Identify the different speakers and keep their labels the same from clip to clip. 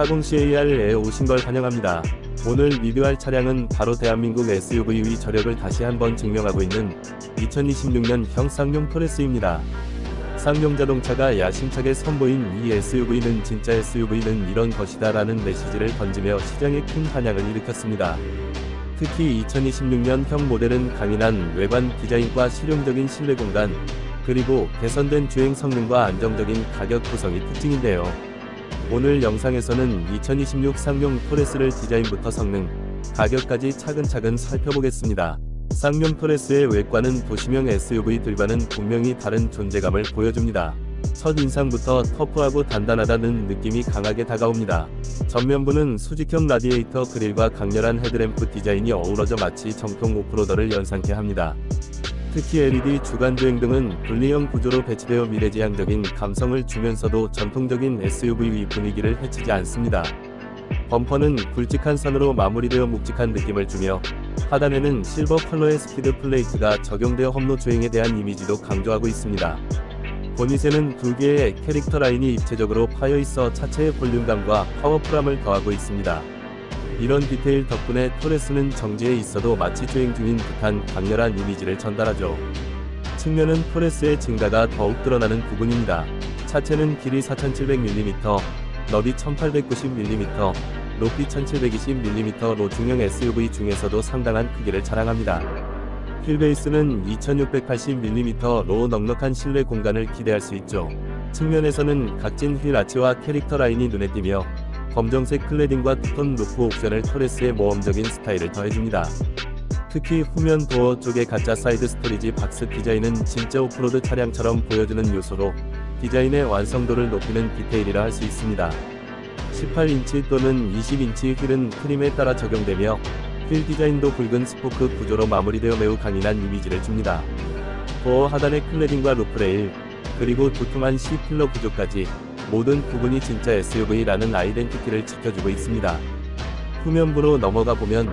Speaker 1: 40CAR에 오신 걸 환영합니다. 오늘 리뷰할 차량은 바로 대한민국 SUV의 저력을 다시 한번 증명하고 있는 2026년형 쌍용 토레스입니다. 쌍용 자동차가 야심차게 선보인 이 SUV는 진짜 SUV는 이런 것이다 라는 메시지를 던지며 시장에 큰 반향을 일으켰습니다. 특히 2026년형 모델은 강인한 외관 디자인과 실용적인 실내 공간, 그리고 개선된 주행 성능과 안정적인 가격 구성이 특징인데요. 오늘 영상에서는 2026 쌍용 토레스를 디자인부터 성능, 가격까지 차근차근 살펴보겠습니다. 쌍용 토레스의 외관은 도시명 SUV들과는 분명히 다른 존재감을 보여줍니다. 첫 인상부터 터프하고 단단하다는 느낌이 강하게 다가옵니다. 전면부는 수직형 라디에이터 그릴과 강렬한 헤드램프 디자인이 어우러져 마치 정통 오프로더를 연상케 합니다. 특히 LED 주간주행 등은 분리형 구조로 배치되어 미래지향적인 감성을 주면서도 전통적인 SUV 분위기를 해치지 않습니다. 범퍼는 굵직한 선으로 마무리되어 묵직한 느낌을 주며 하단에는 실버 컬러의 스피드 플레이트가 적용되어 험로 주행에 대한 이미지도 강조하고 있습니다. 보닛에는 두 개의 캐릭터 라인이 입체적으로 파여 있어 차체의 볼륨감과 파워풀함을 더하고 있습니다. 이런 디테일 덕분에 토레스는 정지해 있어도 마치 주행 중인 듯한 강렬한 이미지를 전달하죠. 측면은 토레스의 증가가 더욱 드러나는 부분입니다. 차체는 길이 4700mm, 너비 1890mm, 높이 1720mm로 중형 SUV 중에서도 상당한 크기를 자랑합니다. 휠베이스는 2680mm로 넉넉한 실내 공간을 기대할 수 있죠. 측면에서는 각진 휠 아치와 캐릭터 라인이 눈에 띄며 검정색 클레딩과 투톤 루프 옵션을 토레스의 모험적인 스타일을 더해줍니다. 특히 후면 도어 쪽의 가짜 사이드 스토리지 박스 디자인은 진짜 오프로드 차량처럼 보여주는 요소로 디자인의 완성도를 높이는 디테일이라 할 수 있습니다. 18인치 또는 20인치 휠은 트림에 따라 적용되며 휠 디자인도 굵은 스포크 구조로 마무리되어 매우 강인한 이미지를 줍니다. 도어 하단의 클레딩과 루프레일, 그리고 두툼한 C필러 구조까지 모든 부분이 진짜 SUV라는 아이덴티티를 지켜주고 있습니다. 후면부로 넘어가 보면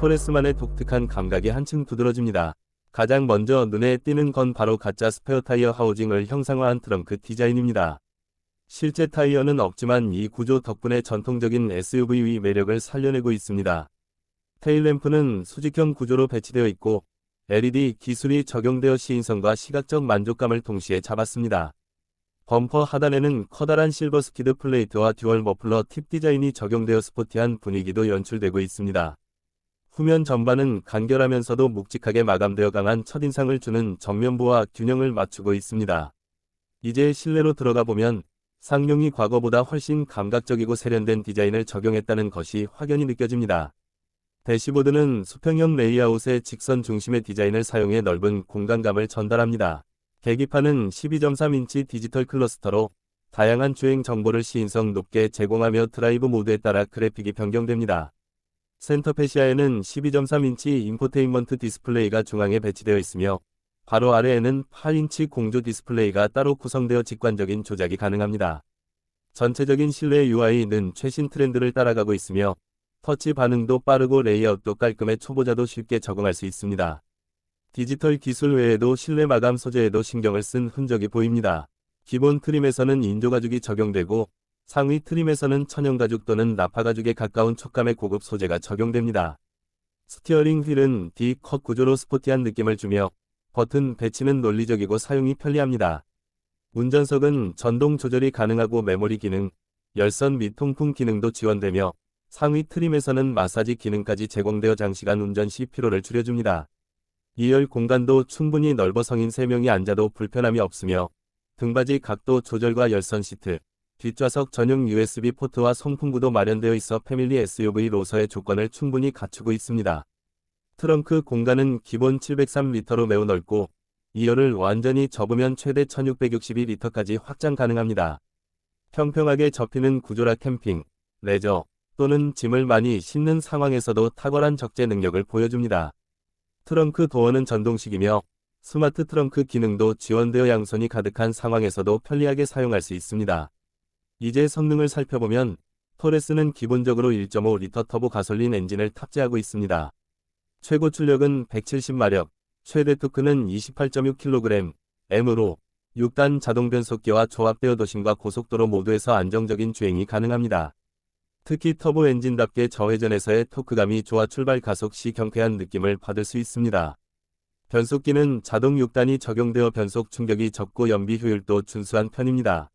Speaker 1: 토레스만의 독특한 감각이 한층 두드러집니다. 가장 먼저 눈에 띄는 건 바로 가짜 스페어 타이어 하우징을 형상화한 트렁크 디자인입니다. 실제 타이어는 없지만 이 구조 덕분에 전통적인 SUV의 매력을 살려내고 있습니다. 테일램프는 수직형 구조로 배치되어 있고 LED 기술이 적용되어 시인성과 시각적 만족감을 동시에 잡았습니다. 범퍼 하단에는 커다란 실버 스키드 플레이트와 듀얼 머플러 팁 디자인이 적용되어 스포티한 분위기도 연출되고 있습니다. 후면 전반은 간결하면서도 묵직하게 마감되어 강한 첫인상을 주는 정면부와 균형을 맞추고 있습니다. 이제 실내로 들어가 보면 상용이 과거보다 훨씬 감각적이고 세련된 디자인을 적용했다는 것이 확연히 느껴집니다. 대시보드는 수평형 레이아웃의 직선 중심의 디자인을 사용해 넓은 공간감을 전달합니다. 계기판은 12.3인치 디지털 클러스터로 다양한 주행 정보를 시인성 높게 제공하며 드라이브 모드에 따라 그래픽이 변경됩니다. 센터 페시아에는 12.3인치 인포테인먼트 디스플레이가 중앙에 배치되어 있으며 바로 아래에는 8인치 공조 디스플레이가 따로 구성되어 직관적인 조작이 가능합니다. 전체적인 실내 UI는 최신 트렌드를 따라가고 있으며 터치 반응도 빠르고 레이아웃도 깔끔해 초보자도 쉽게 적응할 수 있습니다. 디지털 기술 외에도 실내 마감 소재에도 신경을 쓴 흔적이 보입니다. 기본 트림에서는 인조가죽이 적용되고 상위 트림에서는 천연가죽 또는 나파가죽에 가까운 촉감의 고급 소재가 적용됩니다. 스티어링 휠은 D-컷 구조로 스포티한 느낌을 주며 버튼 배치는 논리적이고 사용이 편리합니다. 운전석은 전동 조절이 가능하고 메모리 기능, 열선 및 통풍 기능도 지원되며 상위 트림에서는 마사지 기능까지 제공되어 장시간 운전 시 피로를 줄여줍니다. 2열 공간도 충분히 넓어 성인 3명이 앉아도 불편함이 없으며 등받이 각도 조절과 열선 시트, 뒷좌석 전용 USB 포트와 송풍구도 마련되어 있어 패밀리 SUV로서의 조건을 충분히 갖추고 있습니다. 트렁크 공간은 기본 703리터로 매우 넓고 2열을 완전히 접으면 최대 1662리터까지 확장 가능합니다. 평평하게 접히는 구조라 캠핑, 레저 또는 짐을 많이 싣는 상황에서도 탁월한 적재 능력을 보여줍니다. 트렁크 도어는 전동식이며 스마트 트렁크 기능도 지원되어 양손이 가득한 상황에서도 편리하게 사용할 수 있습니다. 이제 성능을 살펴보면 토레스는 기본적으로 1.5리터 터보 가솔린 엔진을 탑재하고 있습니다. 최고 출력은 170마력, 최대 토크는 28.6kg, M으로 6단 자동 변속기와 조합되어 도심과 고속도로 모두에서 안정적인 주행이 가능합니다. 특히 터보 엔진답게 저회전에서의 토크감이 좋아 출발 가속 시 경쾌한 느낌을 받을 수 있습니다. 변속기는 자동 6단이 적용되어 변속 충격이 적고 연비 효율도 준수한 편입니다.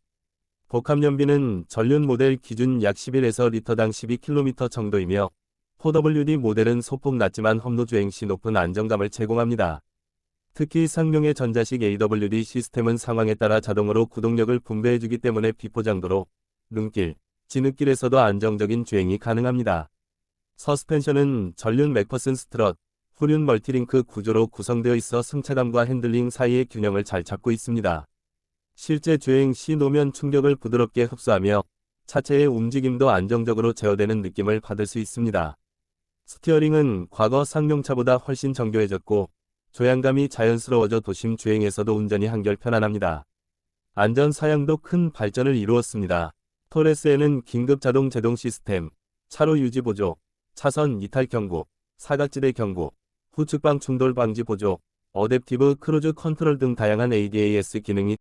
Speaker 1: 복합 연비는 전륜 모델 기준 약 11에서 리터당 12km 정도이며 4WD 모델은 소폭 낮지만 험로 주행 시 높은 안정감을 제공합니다. 특히 상용의 전자식 AWD 시스템은 상황에 따라 자동으로 구동력을 분배해주기 때문에 비포장도로, 눈길, 진흙길에서도 안정적인 주행이 가능합니다. 서스펜션은 전륜 맥퍼슨 스트럿, 후륜 멀티링크 구조로 구성되어 있어 승차감과 핸들링 사이의 균형을 잘 잡고 있습니다. 실제 주행 시 노면 충격을 부드럽게 흡수하며 차체의 움직임도 안정적으로 제어되는 느낌을 받을 수 있습니다. 스티어링은 과거 상용차보다 훨씬 정교해졌고 조향감이 자연스러워져 도심 주행에서도 운전이 한결 편안합니다. 안전 사양도 큰 발전을 이루었습니다. 토레스에는 긴급 자동 제동 시스템, 차로 유지 보조, 차선 이탈 경고, 사각지대 경고, 후측방 충돌 방지 보조, 어댑티브 크루즈 컨트롤 등 다양한 ADAS 기능이